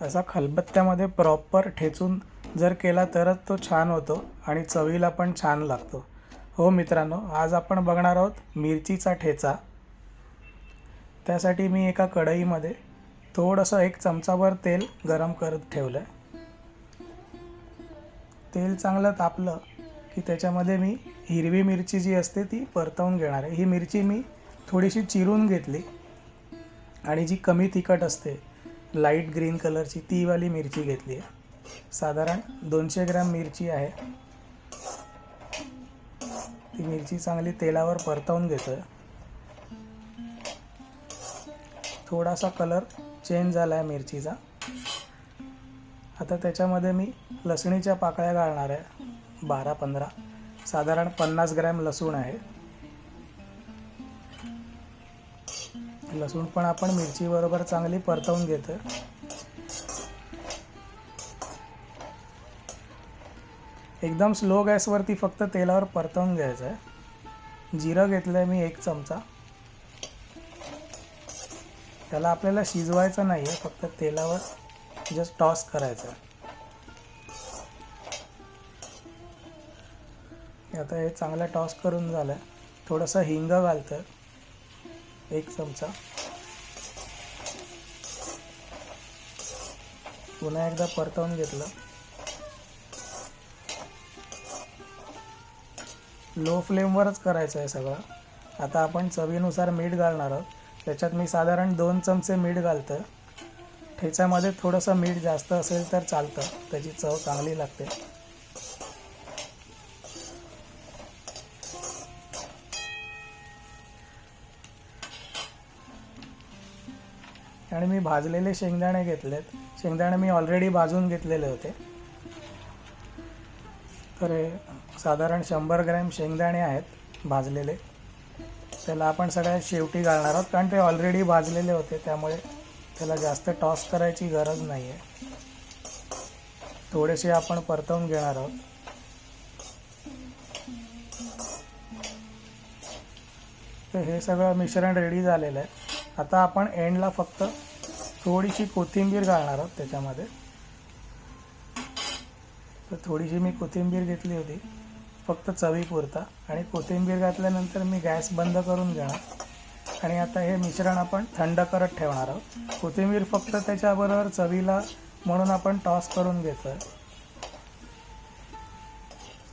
असा खलबत्त्यामध्ये प्रॉपर ठेचून जर केला तरच तो छान होतो आणि चवीला पण छान लागतो. हो मित्रांनो आज आपण बघणार आहोत मिरचीचा ठेचा. त्यासाठी मी एका कढईमध्ये थोडंसं एक चमचाभर तेल गरम करत ठेवलं आहे तेल चांगलं तापलं की त्याच्यामध्ये मी हिरवी मिरची जी असते ती परतवून घेणार आहे. ही मिरची मी थोडीशी चिरून घेतली आणि जी कमी तिखट असते लाइट ग्रीन कलरची ती वाली मिरची घेतली आहे. साधारण दोनशे ग्रॅम मिरची आहे. ती मिरची चांगली तेलावर परतवून घेतो आहे थोडासा कलर चेंज झाला आहे मिरचीचा. आता त्याच्यामध्ये मी लसणीच्या पाकळ्या घालणार आहे. बारा पंधरा. साधारण पन्नास ग्रॅम लसूण आहे. लसूण पण आपण मिरचीबरोबर चांगली परतवून घेतोय. एकदम स्लो गॅसवरती फक्त तेलावर परतवून घ्यायचं आहे जिरं घेतलं आहे मी एक चमचा. त्याला आपल्याला शिजवायचं नाही आहे फक्त तेलावर जस्ट टॉस करायचं आहे आता हे चांगलं टॉस करून झालं आहे थोडंसं हिंग घालतं एक चमचा. पुन्हा एकदा परतवून घेतलं. लो फ्लेमवरच करायचं आहे सगळं. आता आपण चवीनुसार मीठ घालणार आहोत. त्याच्यात मी साधारण दोन चमचे मीठ घालतं ठेच्यामध्ये थोडंसं मीठ जास्त असेल तर चालतं. त्याची चव चांगली लागते. आणि मी भाजलेले शेंगदाणे घेतलेत. शेंगदाणे मी ऑलरेडी भाजून घेतलेले होते. तर हे साधारण शंभर ग्रॅम शेंगदाणे आहेत भाजलेले. त्याला आपण सगळ्यात शेवटी घालणार आहोत कारण ते ऑलरेडी भाजलेले होते त्यामुळे त्याला जास्त टॉस करायची गरज नाही आहे थोडेसे आपण परतवून घेणार आहोत. तर हे सगळं मिश्रण रेडी झालेलं आहे. आता आपण एंडला फक्त थोडीशी कोथिंबीर घालणार आहोत त्याच्यामध्ये. तर थोडीशी मी कोथिंबीर घेतली होती. फक्त चवीपुरता. आणि कोथिंबीर घातल्यानंतर मी गॅस बंद करून घेणार. आणि आता हे मिश्रण आपण थंड करत ठेवणार आहोत. कोथिंबीर फक्त त्याच्याबरोबर चवीला म्हणून आपण टॉस करून घेतो आहे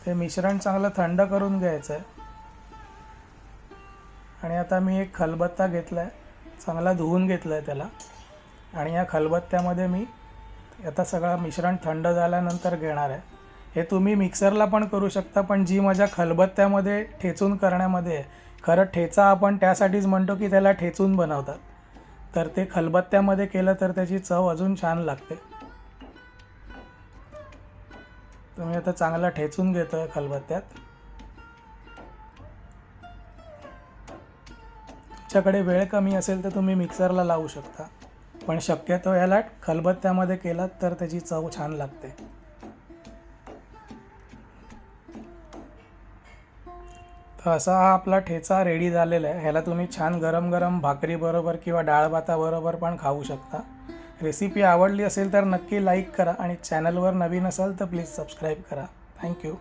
ते मिश्रण चांगलं थंड करून घ्यायचं आहे आणि आता मी एक खलबत्ता घेतला आहे चांगला धुवून घेतलं आहे त्याला. आणि या खलबत्त्यामध्ये मी आता सगळं मिश्रण थंड झाल्यानंतर घेणार आहे. हे तुम्ही मिक्सरला पण करू शकता पण जी मजा खलबत्त्यामध्ये ठेचून करण्यामध्ये आहे खरं ठेचा आपण त्यासाठीच म्हणतो की त्याला ठेचून बनवतात. तर ते खलबत्त्यामध्ये केलं तर त्याची चव अजून छान लागते. तुम्ही आता चांगला ठेचून घेतोय खलबत्त्यात. तुमच्याकडे वेळ कमी असेल तर तुम्ही मिक्सरला लावू शकता. पण शक्यतो याला खलबत्त्यामध्ये केलात तर त्याची चव छान लागते. तर असा हा आपला ठेचा रेडी झालेला आहे. ह्याला तुम्ही छान गरम गरम भाकरीबरोबर किंवा डाळ भाताबरोबर पण खाऊ शकता. रेसिपी आवडली असेल तर नक्की लाईक करा आणि चॅनलवर नवीन असाल तर प्लीज सबस्क्राईब करा. थँक्यू.